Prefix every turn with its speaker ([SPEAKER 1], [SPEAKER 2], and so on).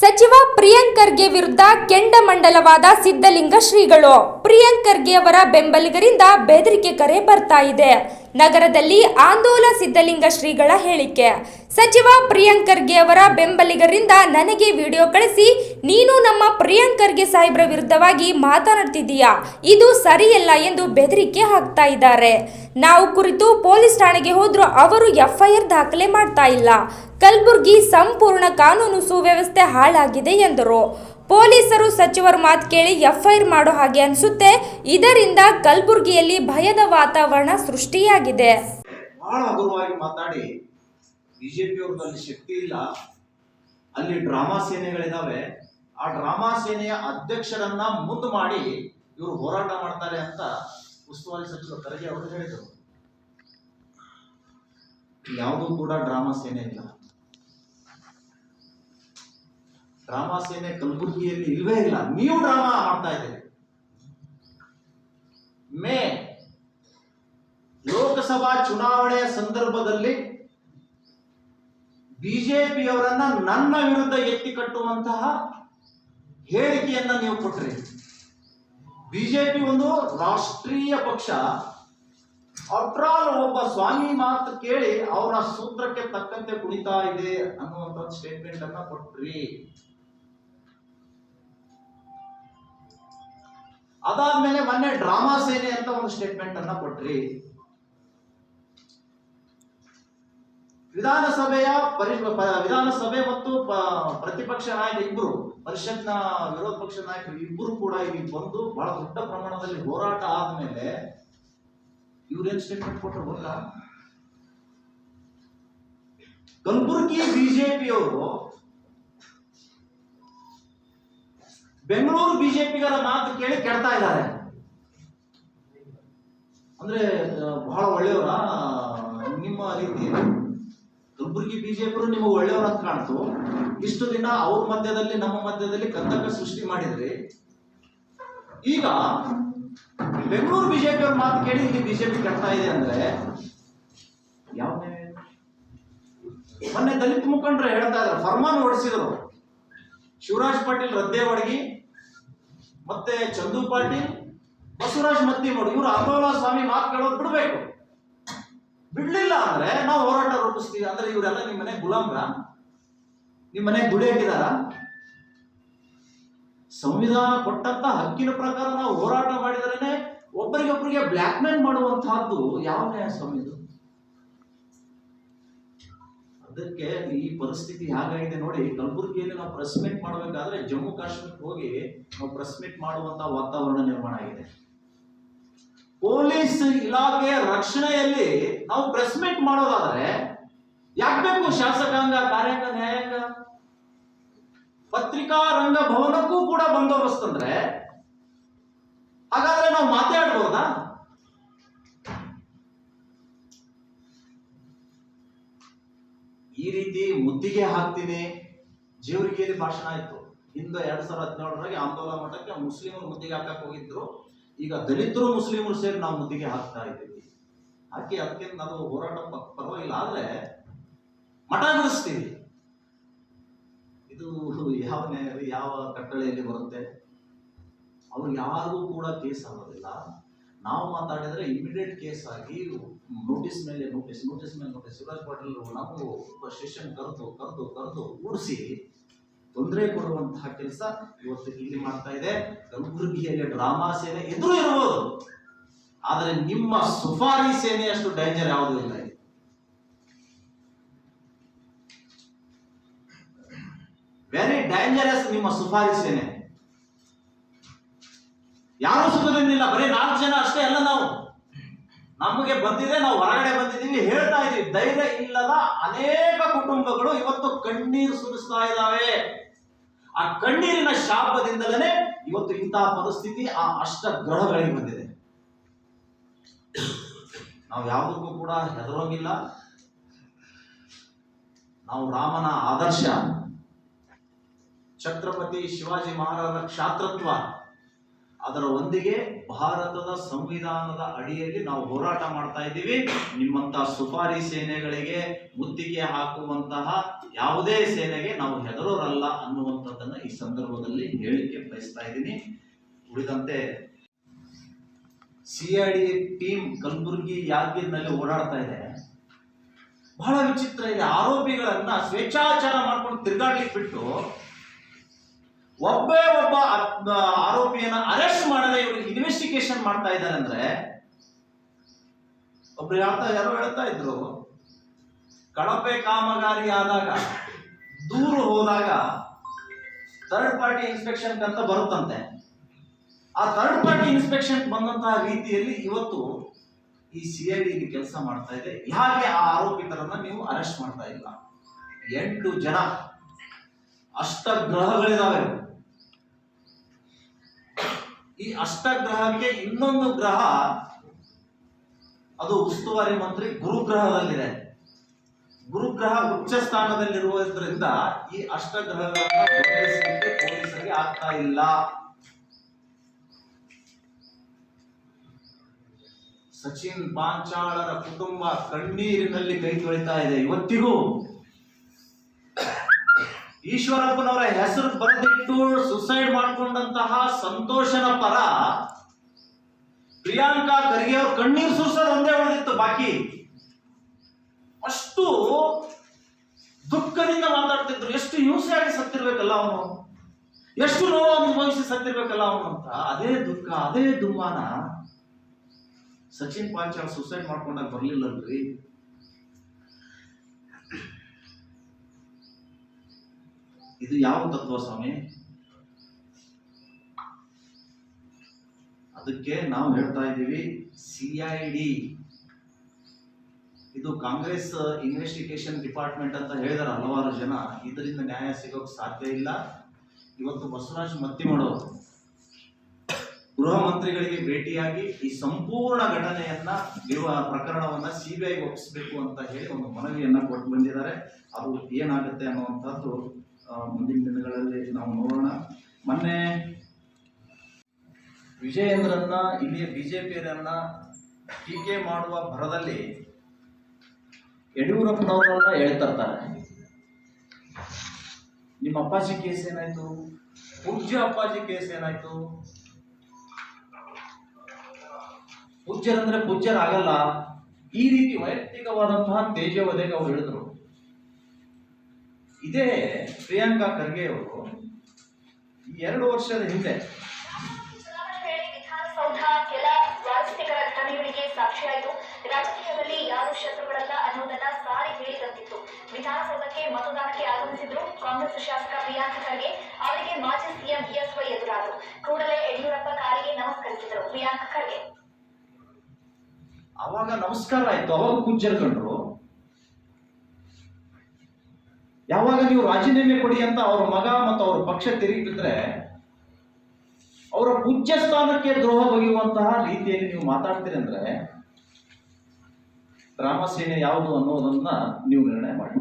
[SPEAKER 1] ಸಚಿವ ಪ್ರಿಯಾಂಕ್ ವಿರುದ್ಧ ಕೆಂಡಮಂಡಲವಾದ ಸಿದ್ಧಲಿಂಗ ಶ್ರೀಗಳು. ಪ್ರಿಯಾಂಕ್ ಅವರ ಬೆಂಬಲಿಗರಿಂದ ಬೆದರಿಕೆ ಕರೆ ಬರ್ತಾ ಇದೆ. ನಗರದಲ್ಲಿ ಆಂದೋಲ ಸಿದ್ಧಲಿಂಗ ಶ್ರೀಗಳ ಹೇಳಿಕೆ. ಸಚಿವ ಪ್ರಿಯಾಂಕ್ ಅವರ ಬೆಂಬಲಿಗರಿಂದ ನನಗೆ ವಿಡಿಯೋ ಕಳಿಸಿ ನೀನು ನಮ್ಮ ಪ್ರಿಯಾಂಕರ್ಗೆ ಸಾಹೇಬ್ರ ವಿರುದ್ಧವಾಗಿ ಮಾತನಾಡ್ತಿದ್ದೀಯಾ? ಇದು ಸರಿಯಲ್ಲ ಎಂದು ಬೆದರಿಕೆ ಹಾಕ್ತಾ ಇದ್ದಾರೆ. ನಾವು ಕುರಿತು ಪೊಲೀಸ್ ಠಾಣೆಗೆ ಹೋದ್ರೂ ಅವರು ಎಫ್ಐಆರ್ ದಾಖಲೆ ಮಾಡ್ತಾ ಇಲ್ಲ. ಕಲ್ಬುರ್ಗಿ ಸಂಪೂರ್ಣ ಕಾನೂನು ಸುವ್ಯವಸ್ಥೆ ಹಾಳಾಗಿದೆ ಎಂದರು. ಪೊಲೀಸರು ಸಚಿವರ ಮಾತು ಕೇಳಿ ಎಫ್ಐಆರ್ ಮಾಡೋ ಹಾಗೆ ಅನಿಸುತ್ತೆ. ಇದರಿಂದ ಕಲ್ಬುರ್ಗಿಯಲ್ಲಿ ಭಯದ ವಾತಾವರಣ ಸೃಷ್ಟಿಯಾಗಿದೆ.
[SPEAKER 2] ಬಹಳ ಮಾತಾಡಿ. ಅಲ್ಲಿ ಶಕ್ತಿ ಇಲ್ಲ. ಅಲ್ಲಿ ಡ್ರಾಮಾ ಸೇನೆಗಳಿದಾವೆ. ಆ ಡ್ರಾಮಾ ಸೇನೆಯ ಅಧ್ಯಕ್ಷರನ್ನ ಮುಂದೆ ಮಾಡಿ ಇವರು ಹೋರಾಟ ಮಾಡ್ತಾರೆ ಅಂತ ಉಸ್ತುವಾರಿ ಸಚಿವ ಖರ್ಗೆ ಅವರು ಹೇಳಿದರು. ಯಾವುದೂ ಕೂಡ ಡ್ರಾಮಾ ಸೇನೆ ಇಲ್ಲ. ಡ್ರಾಮಾ ಸೇನೆ ಕಲಬುರಗಿಯಲ್ಲಿ ಇಲ್ವೇ ಇಲ್ಲ. ನೀವು ಡ್ರಾಮಾ ಮಾಡ್ತಾ ಇದ್ದೀರಿ. ಮೇ ಲೋಕಸಭಾ ಚುನಾವಣೆಯ ಸಂದರ್ಭದಲ್ಲಿ ಬಿಜೆಪಿಯವರನ್ನ ನನ್ನ ವಿರುದ್ಧ ಎತ್ತಿ ಕಟ್ಟುವಂತಹ ಹೇಳಿಕೆಯನ್ನ ನೀವು ಕೊಟ್ರಿ. ಬಿಜೆಪಿ ಒಂದು ರಾಷ್ಟ್ರೀಯ ಪಕ್ಷ. ಅಟ್ರಾಲ್ ಒಬ್ಬ ಸ್ವಾಮಿ ಮಾತು ಕೇಳಿ ಅವರ ಸೂತ್ರಕ್ಕೆ ತಕ್ಕಂತೆ ಕುಣಿತಾ ಇದೆ ಅನ್ನುವಂತ ಸ್ಟೇಟ್ಮೆಂಟ್ ಅನ್ನ ಕೊಟ್ರಿ. ಅದಾದ್ಮೇಲೆ ಮೊನ್ನೆ ಡ್ರಾಮಾ ಸೇನೆ ಅಂತ ಒಂದು ಸ್ಟೇಟ್ಮೆಂಟ್ ಅನ್ನ ಕೊಟ್ರಿ. ವಿಧಾನಸಭೆಯ ಪರಿ ವಿಧಾನಸಭೆ ಮತ್ತು ಪ್ರತಿಪಕ್ಷ ನಾಯಕ ಇಬ್ಬರು ಪರಿಷತ್ನ ವಿರೋಧ ಪಕ್ಷ ನಾಯಕರು ಇಬ್ಬರು ಕೂಡ ಇಲ್ಲಿ ಬಂದು ಬಹಳ ದೊಡ್ಡ ಪ್ರಮಾಣದಲ್ಲಿ ಹೋರಾಟ ಆದ್ಮೇಲೆ ಇವ್ರೇನ್ ಸ್ಟೇಟ್ಮೆಂಟ್ ಕೊಟ್ಟರು ಗೊತ್ತಾ? ಕಲಬುರಗಿ ಬಿಜೆಪಿಯವರು ಬೆಂಗಳೂರು ಬಿಜೆಪಿಗರ ಮಾತು ಕೇಳಿ ಕೆಡ್ತಾ ಇದ್ದಾರೆ. ಅಂದ್ರೆ ಬಹಳ ಒಳ್ಳೆಯವರ? ನಿಮ್ಮ ರೀತಿ? ಕಲಬುರಗಿ ಬಿಜೆಪಿ ನಿಮಗೆ ಒಳ್ಳೆಯವರು ಅಂತ ಕಾಣ್ತು. ಇಷ್ಟು ದಿನ ಅವ್ರ ಮಧ್ಯದಲ್ಲಿ, ನಮ್ಮ ಮಧ್ಯದಲ್ಲಿ ಕಂದಕ ಸೃಷ್ಟಿ ಮಾಡಿದ್ರಿ. ಈಗ ಬೆಂಗಳೂರು ಬಿಜೆಪಿ ಅವ್ರ ಮಾತು ಕೇಳಿ ಇಲ್ಲಿ ಬಿಜೆಪಿ ಕಟ್ತಾ ಇದೆ ಅಂದ್ರೆ ಯಾವ ಮೊನ್ನೆ ದಲಿತ ಮುಖಂಡರು ಹೇಳ್ತಾ ಇದ್ದಾರೆ ಫರ್ಮಾನ್ ಹೊಡಿಸಿದ್ರು ಶಿವರಾಜ್ ಪಾಟೀಲ್ ರದ್ದೇವಡಗಿ ಮತ್ತೆ ಚಂದು ಪಾಟೀಲ್, ಬಸವರಾಜ್ ಮತ್ತಿಮೂಡು ಇವರು ಅತೋಲಾ ಸ್ವಾಮಿ ಮಾತು ಕೇಳೋದು ಬಿಡ್ಬೇಕು. ಬಿಡ್ಲಿಲ್ಲ ಅಂದ್ರೆ ನಾವು ಹೋರಾಟ ರೂಪಿಸ್ತೀವಿ. ಅಂದ್ರೆ ಇವರೆಲ್ಲ ನಿಮ್ಮ ಮನೆ ಗುಲಾಮ್ರ? ನಿಮ್ಮ ಮನೆ ಹಾಕಿದಾರ? ಸಂವಿಧಾನ ಕೊಟ್ಟಂತ ಹಕ್ಕಿನ ಪ್ರಕಾರ ನಾವು ಹೋರಾಟ ಮಾಡಿದ್ರೇನೆ ಒಬ್ಬರಿಗೊಬ್ಬರಿಗೆ ಬ್ಲ್ಯಾಕ್ ಮೇಲ್ ಮಾಡುವಂತಹದ್ದು ಯಾವ ನ್ಯಾಯ ಸ್ವಾಮಿ ಇದು? ಅದಕ್ಕೆ ಈ ಪರಿಸ್ಥಿತಿ ಹೇಗಾಗಿದೆ ನೋಡಿ. ಕಲಬುರಗಿಯಲ್ಲಿ ನಾವು ಪ್ರೆಸ್ ಮೀಟ್ ಮಾಡಬೇಕಾದ್ರೆ ಜಮ್ಮು ಕಾಶ್ಮೀರಕ್ಕೆ ಹೋಗಿ ನಾವು ಪ್ರೆಸ್ ಮೀಟ್ ಮಾಡುವಂತ ವಾತಾವರಣ ನಿರ್ಮಾಣ ಆಗಿದೆ. ಪೊಲೀಸ್ ಇಲಾಖೆಯ ರಕ್ಷಣೆಯಲ್ಲಿ ನಾವು ಪ್ರೆಸ್ ಮೀಟ್ ಮಾಡೋದಾದ್ರೆ ಯಾಕೆ ಬೇಕು? ಶಾಸಕಾಂಗ ಕಾರ್ಯಾಂಗ, ನ್ಯಾಯಾಂಗ? ಪತ್ರಿಕಾ, ರಂಗ ಭವನಕ್ಕೂ ಕೂಡ ಬಂದೋಬಸ್ತ್ ಅಂದ್ರೆ ಹಾಗಾದ್ರೆ ನಾವು ಮಾತಾಡ್ಬೋದಾ? ಈ ರೀತಿ ಮುತ್ತಿಗೆ ಹಾಕ್ತೀನಿ. ಜೇವರಿಗೆಯಲ್ಲಿ ಭಾಷಣ ಆಯ್ತು. ಹಿಂದೆ ಎರಡ್ ಸಾವಿರದ ಹದಿನೇಳರಾಗೆ ಆಂದೋಲನ ಮಠಕ್ಕೆ ಮುಸ್ಲಿಮರು ಮುತ್ತಿಗೆ ಹಾಕಕ್ ಹೋಗಿದ್ರು. ಈಗ ದಲಿತರು ಮುಸ್ಲಿಮರು ಸೇರಿ ನಾವು ಮುದ್ದಿಗೆ ಹಾಕ್ತಾ ಇದ್ದೀವಿ. ಹಾಕಿ ಅದಕ್ಕೆ ನಾವು ಹೋರಾಟ ಪರವಾಗಿಲ್ಲ. ಆದ್ರೆ ಮಠ ಬಿಡಿಸ್ತೀವಿ ಇದು ಯಾವ ಯಾವ ಕಟ್ಟಳೆಯಲ್ಲಿ ಬರುತ್ತೆ? ಅವ್ರು ಯಾರಿಗೂ ಕೂಡ ಕೇಸ್ ಆಗೋದಿಲ್ಲ. ನಾವು ಮಾತಾಡಿದ್ರೆ ಇಮಿಡಿಯೇಟ್ ಕೇಸ್ ಆಗಿ ನೋಟಿಸ್ ಮೇಲೆ ನೋಟಿಸ್ ನೋಟಿಸ್ ಮೇಲೆ ನೋಟಿಸ್ ಶಿವರಾಜ್ ಪಾಟೀಲ್ ನಾವು ಸೆಷನ್ ಕರೆದು ಕರೆದು ಕರೆದು ಕೂಡಿಸಿ ತೊಂದರೆ ಕೊಡುವಂತಹ ಕೆಲಸ ಇವತ್ತು ಇಲ್ಲಿ ಮಾಡ್ತಾ ಇದೆ. ಕಲಬುರಗಿಯಲ್ಲಿ ಡ್ರಾಮಾ ಸೇನೆ ಎದುರು ಇರಬಹುದು ಆದರೆ ನಿಮ್ಮ ಸುಫಾರಿ ಸೇನೆಯಷ್ಟು ಡೇಂಜರ್ ಯಾವುದೂ ಇಲ್ಲ. ವೆರಿ ಡೇಂಜರಸ್ ನಿಮ್ಮ ಸುಫಾರಿ ಸೇನೆ. ಯಾರು ಸುಖದಿಂದಿಲ್ಲ. ಬರೀ ನಾಲ್ಕು ಜನ ಅಷ್ಟೇ ಅಲ್ಲ ನಾವು. ನಮಗೆ ಬಂದಿದೆ, ನಾವು ಹೊರಗಡೆ ಬಂದಿದ್ದೀವಿ ಹೇಳ್ತಾ ಇದ್ದೀವಿ. ಧೈರ್ಯ ಇಲ್ಲದ ಅನೇಕ ಕುಟುಂಬಗಳು ಇವತ್ತು ಕಣ್ಣೀರು ಸುರಿಸ್ತಾ ಇದ್ದಾವೆ. ಆ ಕಣ್ಣೀರಿನ ಶಾಪದಿಂದಲೇ ಇವತ್ತು ಇಂತಹ ಪರಿಸ್ಥಿತಿ ಆ ಅಷ್ಟ ಗ್ರಹಗಳಿಗೆ ಬಂದಿದೆ. ನಾವು ಯಾವುದಕ್ಕೂ ಕೂಡ ಹೆದರೋಗಿಲ್ಲ. ನಾವು ರಾಮನ ಆದರ್ಶ, ಛತ್ರಪತಿ ಶಿವಾಜಿ ಮಹಾರಾಜರ ಕ್ಷಾತ್ರತ್ವ ಅದರ ಒಂದಿಗೆ ಭಾರತದ ಸಂವಿಧಾನದ ಅಡಿಯಲ್ಲಿ ನಾವು ಹೋರಾಟ ಮಾಡ್ತಾ ಇದ್ದೀವಿ. ನಿಮ್ಮಂತ ಸುಪಾರಿ ಸೇನೆಗಳಿಗೆ ಮುತ್ತಿಗೆ ಹಾಕುವಂತಹ ಯಾವುದೇ ಸೇನೆಗೆ ನಾವು ಹೆದರೋರಲ್ಲ ಅನ್ನುವಂಥದ್ದನ್ನ ಈ ಸಂದರ್ಭದಲ್ಲಿ ಹೇಳಿಕೆ ಬಯಸ್ತಾ ಇದ್ದೀನಿ. ಉಳಿದಂತೆ ಸಿಐಡಿ ಟೀಮ್ ಕಲಬುರಗಿ ಯಾದಗಿರಿನಲ್ಲಿ ಓಡಾಡ್ತಾ ಇದೆ. ಬಹಳ ವಿಚಿತ್ರ ಇದೆ. ಆರೋಪಿಗಳನ್ನ ಸ್ವೇಚ್ಛಾಚಾರ ಮಾಡ್ಕೊಂಡು ತಿರುಗಾಡ್ಲಿಕ್ಕೆ ಬಿಟ್ಟು ಒಬ್ಬೇ ಒಬ್ಬ ಆರೋಪಿಯನ್ನ ಅರೆಸ್ಟ್ ಮಾಡದೆ ಇವರು ಇನ್ವೆಸ್ಟಿಗೇಷನ್ ಮಾಡ್ತಾ ಇದ್ದಾರೆ ಅಂದ್ರೆ ಒಬ್ರು ಹೇಳ್ತಾ ಯಾರೋ ಹೇಳ್ತಾ ಇದ್ರು. ಕಳಪೆ ಕಾಮಗಾರಿ ಆದಾಗ, ದೂರು ಹೋದಾಗ ಥರ್ಡ್ ಪಾರ್ಟಿ ಇನ್ಸ್ಪೆಕ್ಷನ್ ಅಂತ ಬರುತ್ತಂತೆ. ಆ ಥರ್ಡ್ ಪಾರ್ಟಿ ಇನ್ಸ್ಪೆಕ್ಷನ್ ಬಂದಂತಹ ರೀತಿಯಲ್ಲಿ ಇವತ್ತು ಈ ಸಿ ಐ ಡಿ ಕೆಲಸ ಮಾಡ್ತಾ ಇದೆ. ಯಾಕೆ ಆ ಆರೋಪಿತರನ್ನ ನೀವು ಅರೆಸ್ಟ್ ಮಾಡ್ತಾ ಇಲ್ಲ. ಎಂಟು ಜನ ಅಷ್ಟ ಗ್ರಹಗಳಿದಾವೆ ಈ ಅಷ್ಟ ಗ್ರಹಕ್ಕೆ ಇನ್ನೊಂದು ಗ್ರಹ, ಅದು ಉಸ್ತುವಾರಿ ಮಂತ್ರಿ ಗುರುಗ್ರಹದಲ್ಲಿದೆ. ಗುರುಗ್ರಹ ಉಚ್ಚ ಸ್ಥಾನದಲ್ಲಿರುವುದರಿಂದ ಈ ಅಷ್ಟ ಗ್ರಹಗಳನ್ನು ಬೆಂಬಲಿಸಲಿಕ್ಕೆ ಪೊಲೀಸರಿಗೆ ಆಗ್ತಾ ಇಲ್ಲ. ಸಚಿನ್ ಪಾಂಚಾಳರ ಕುಟುಂಬ ಕಣ್ಣೀರಿನಲ್ಲಿ ಕೈ ತೊಳಿತಾ ಇದೆ. ಇವತ್ತಿಗೂ ಈಶ್ವರಪ್ಪನವರ ಹೆಸರು ಬರೆದಿಟ್ಟು ಸುಸೈಡ್ ಮಾಡಿಕೊಂಡಂತಹ ಸಂತೋಷನ ಪರ ಪ್ರಿಯಾಂಕಾ ಖರ್ಗೆ ಅವ್ರ ಕಣ್ಣೀರು ಸುರಿಸೋದು ಒಂದೇ ಉಳಿದಿತ್ತು, ಬಾಕಿ ಅಷ್ಟು ದುಃಖದಿಂದ ಮಾತಾಡ್ತಿದ್ರು. ಎಷ್ಟು ಹಿಂಸೆಯಾಗಿ ಸತ್ತಿರ್ಬೇಕಲ್ಲ ಅವನು? ಎಷ್ಟು ನೋವು ಅನುಭವಿಸಿ ಸತ್ತಿರ್ಬೇಕಲ್ಲ ಅವನು ಅಂತ? ಅದೇ ದುಃಖ, ಅದೇ ದುಮ್ಮಾನ ಸಚಿನ್ ಪಾಂಚಾಲ್ ಸುಸೈಡ್ ಮಾಡ್ಕೊಂಡಾಗ ಬರ್ಲಿಲ್ಲಲ್ರಿ? ಇದು ಯಾವ ತತ್ವ ಸ್ವಾಮಿ? ಅದಕ್ಕೆ ನಾವು ಹೇಳ್ತಾ ಇದ್ದೀವಿ ಸಿಐಡಿ ಇದು ಕಾಂಗ್ರೆಸ್ ಇನ್ವೆಸ್ಟಿಗೇಷನ್ ಡಿಪಾರ್ಟ್ಮೆಂಟ್ ಅಂತ ಹೇಳಿದಾರೆ ಹಲವಾರು ಜನ. ಇದರಿಂದ ನ್ಯಾಯ ಸಿಗೋಕೆ ಸಾಧ್ಯ ಇಲ್ಲ. ಇವತ್ತು ಬಸವರಾಜ್ ಮತ್ತಿಮಡವರು ಗೃಹ ಮಂತ್ರಿಗಳಿಗೆ ಭೇಟಿಯಾಗಿ ಈ ಸಂಪೂರ್ಣ ಘಟನೆಯನ್ನ ಪ್ರಕರಣವನ್ನ ಸಿಬಿಐ ಒಪ್ಪಿಸಬೇಕು ಅಂತ ಹೇಳಿ ಒಂದು ಮನವಿಯನ್ನ ಕೊಟ್ಟು ಬಂದಿದ್ದಾರೆ. ಅದು ಏನಾಗುತ್ತೆ ಅನ್ನುವಂಥದ್ದು ಮುಂದಿನ ದಿನಗಳಲ್ಲಿ ನಾವು ನೋಡೋಣ. ಮೊನ್ನೆ ವಿಜಯೇಂದ್ರನ್ನ, ಇಲ್ಲಿಯ ಬಿಜೆಪಿಯರನ್ನ ಟೀಕೆ ಮಾಡುವ ಭರದಲ್ಲಿ ಯಡಿಯೂರಪ್ಪನವರನ್ನ ಹೇಳ್ತರ್ತಾರೆ ನಿಮ್ಮ ಅಪ್ಪಾಜಿ ಕೇಸ್ ಏನಾಯ್ತು? ಪೂಜ್ಯ ಅಪ್ಪಾಜಿ ಕೇಸ್ ಏನಾಯ್ತು? ಪೂಜ್ಯರಂದ್ರೆ ಪೂಜ್ಯರಾಗಲ್ಲ. ಈ ರೀತಿ ವೈಯಕ್ತಿಕವಾದಂತಹ ತೇಜವದೆಗೆ ಅವ್ರು ಹೇಳಿದ್ರು. ಇದೇ ಪ್ರಿಯಾಂಕಾ ಖರ್ಗೆ ಅವರು ಎರಡು ವರ್ಷದ ಹಿಂದೆ
[SPEAKER 3] ವಿಧಾನಸೌಧ ಕೆಲ ಸ್ವಾರಸ್ಯಕರ ಘಟನೆಗಳಿಗೆ ಸಾಕ್ಷಿಯಾಯಿತು ರಾಜಕೀಯದಲ್ಲಿ ಯಾರು ಶತ್ರುಗಳಲ್ಲ ಅನ್ನೋದನ್ನ ಸಾರಿ ಹೇಳಿದಂತಿತ್ತು ವಿಧಾನಸೌಧಕ್ಕೆ ಮತದಾನಕ್ಕೆ ಆಗಮಿಸಿದ್ರು ಕಾಂಗ್ರೆಸ್ ಶಾಸಕ ಪ್ರಿಯಾಂಕ ಖರ್ಗೆ ಅವರಿಗೆ ಮಾಜಿ ಸಿಎಂ ಬಿಎಸ್ವೈ ಎದುರಾದರು ಕೂಡಲೇ ಯಡಿಯೂರಪ್ಪ ಕಾಲಿಗೆ ನಮಸ್ಕರಿಸಿದರು ಪ್ರಿಯಾಂಕ ಖರ್ಗೆ
[SPEAKER 2] ಅವಾಗ ನಮಸ್ಕಾರ ಆಯ್ತು ಅವಾಗ ಕಂಡ್ರು. ಯಾವಾಗ ನೀವು ರಾಜೀನಾಮೆ ಕೊಡಿ ಅಂತ ಅವ್ರ ಮಗ ಮತ್ತು ಅವ್ರ ಪಕ್ಷ ತಿರುಗಿ ಬಿದ್ರೆ ಅವರ ಪೂಜ್ಯ ಸ್ಥಾನಕ್ಕೆ ದ್ರೋಹ ಬಗೆಯುವಂತಹ ರೀತಿಯಲ್ಲಿ ನೀವು ಮಾತಾಡ್ತೀರಿ ಅಂದರೆ ರಾಮಸೇನೆ ಸೇನೆ ಯಾವುದು ಅನ್ನೋದನ್ನ ನೀವು ನಿರ್ಣಯ ಮಾಡಿ.